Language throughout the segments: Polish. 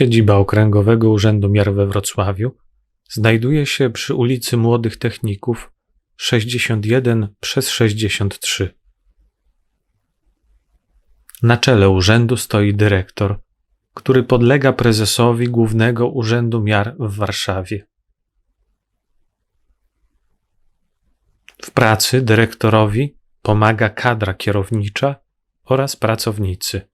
Siedziba Okręgowego Urzędu Miar we Wrocławiu znajduje się przy ulicy Młodych Techników 61 przez 63. Na czele urzędu stoi dyrektor, który podlega prezesowi Głównego Urzędu Miar w Warszawie. W pracy dyrektorowi pomaga kadra kierownicza oraz pracownicy.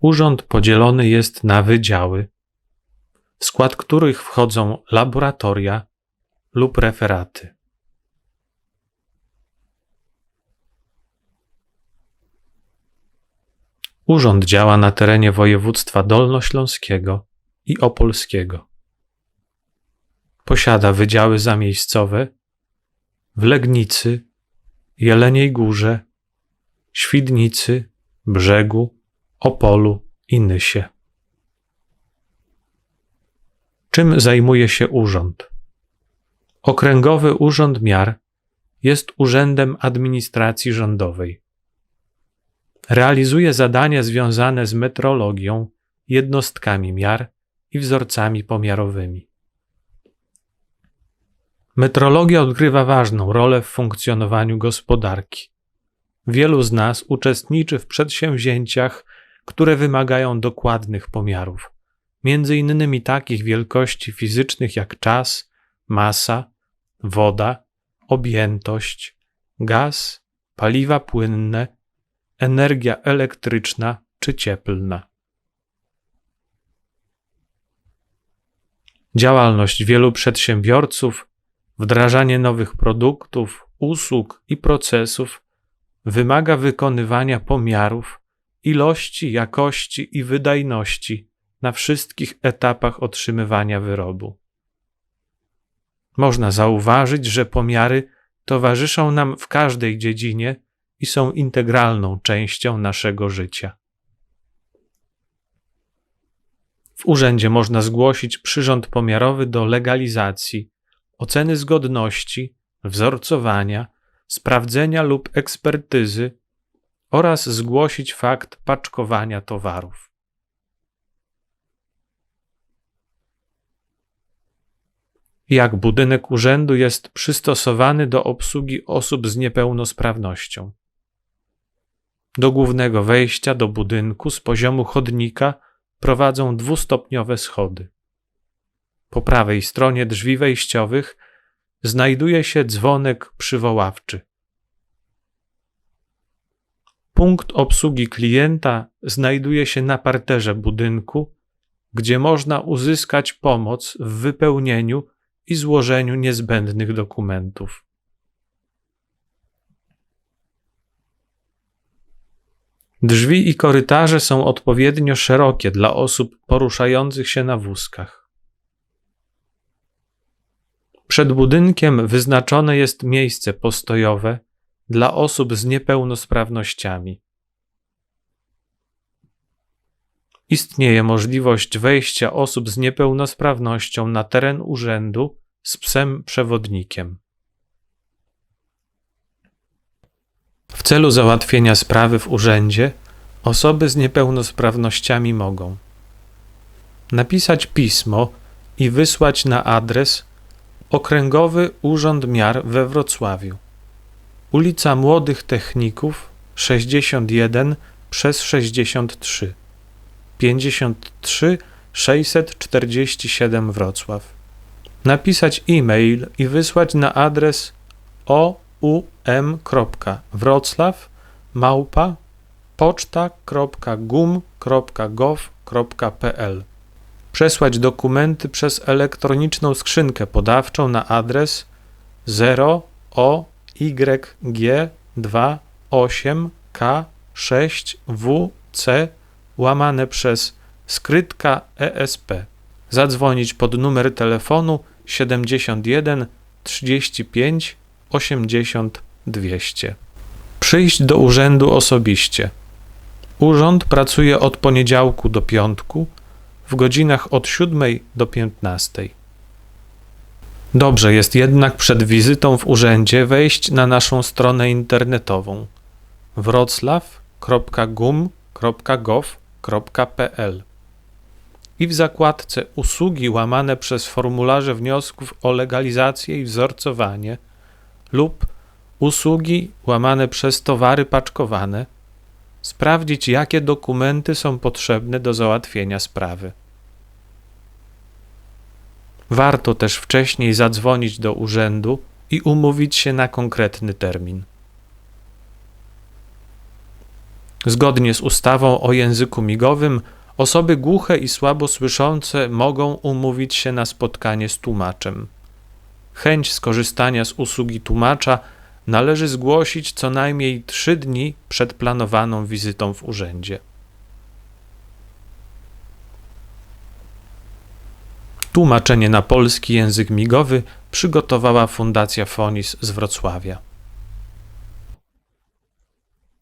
Urząd podzielony jest na wydziały, w skład których wchodzą laboratoria lub referaty. Urząd działa na terenie województwa dolnośląskiego i opolskiego. Posiada wydziały zamiejscowe w Legnicy, Jeleniej Górze, Świdnicy, Brzegu, Opolu i Nysie. Czym zajmuje się urząd? Okręgowy Urząd Miar jest urzędem administracji rządowej. Realizuje zadania związane z metrologią, jednostkami miar i wzorcami pomiarowymi. Metrologia odgrywa ważną rolę w funkcjonowaniu gospodarki. Wielu z nas uczestniczy w przedsięwzięciach, które wymagają dokładnych pomiarów, między innymi takich wielkości fizycznych jak czas, masa, woda, objętość, gaz, paliwa płynne, energia elektryczna czy cieplna. Działalność wielu przedsiębiorców Wdrażanie nowych produktów, usług i procesów wymaga wykonywania pomiarów ilości, jakości i wydajności na wszystkich etapach otrzymywania wyrobu. Można zauważyć, że pomiary towarzyszą nam w każdej dziedzinie i są integralną częścią naszego życia. W urzędzie można zgłosić przyrząd pomiarowy do legalizacji oceny zgodności, wzorcowania, sprawdzenia lub ekspertyzy oraz zgłosić fakt paczkowania towarów. Jak budynek urzędu jest przystosowany do obsługi osób z niepełnosprawnością? Do głównego wejścia do budynku z poziomu chodnika prowadzą dwustopniowe schody. Po prawej stronie drzwi wejściowych znajduje się dzwonek przywoławczy. Punkt obsługi klienta znajduje się na parterze budynku, gdzie można uzyskać pomoc w wypełnieniu i złożeniu niezbędnych dokumentów. Drzwi i korytarze są odpowiednio szerokie dla osób poruszających się na wózkach. Przed budynkiem wyznaczone jest miejsce postojowe dla osób z niepełnosprawnościami. Istnieje możliwość wejścia osób z niepełnosprawnością na teren urzędu z psem przewodnikiem. W celu załatwienia sprawy w urzędzie osoby z niepełnosprawnościami mogą napisać pismo i wysłać na adres Okręgowy Urząd Miar we Wrocławiu. Ulica Młodych Techników 61 przez 63 53 647 Wrocław. Napisać e-mail i wysłać na adres oum.wroclaw małpa poczta.gum.gov.pl przesłać dokumenty przez elektroniczną skrzynkę podawczą na adres 0OYG28K6WC łamane przez skrytka ESP. Zadzwonić pod numer telefonu 71 35 80 200. Przyjść do urzędu osobiście. Urząd pracuje od poniedziałku do piątku w godzinach od 7 do 15. Dobrze jest jednak przed wizytą w urzędzie wejść na naszą stronę internetową wroclaw.gum.gov.pl i w zakładce Usługi łamane przez formularze wniosków o legalizację i wzorcowanie lub Usługi łamane przez towary paczkowane sprawdzić, jakie dokumenty są potrzebne do załatwienia sprawy. Warto też wcześniej zadzwonić do urzędu i umówić się na konkretny termin. Zgodnie z ustawą o języku migowym, osoby głuche i słabo słyszące mogą umówić się na spotkanie z tłumaczem. Chęć skorzystania z usługi tłumacza należy zgłosić co najmniej trzy dni przed planowaną wizytą w urzędzie. Tłumaczenie na polski język migowy przygotowała Fundacja Fonis z Wrocławia.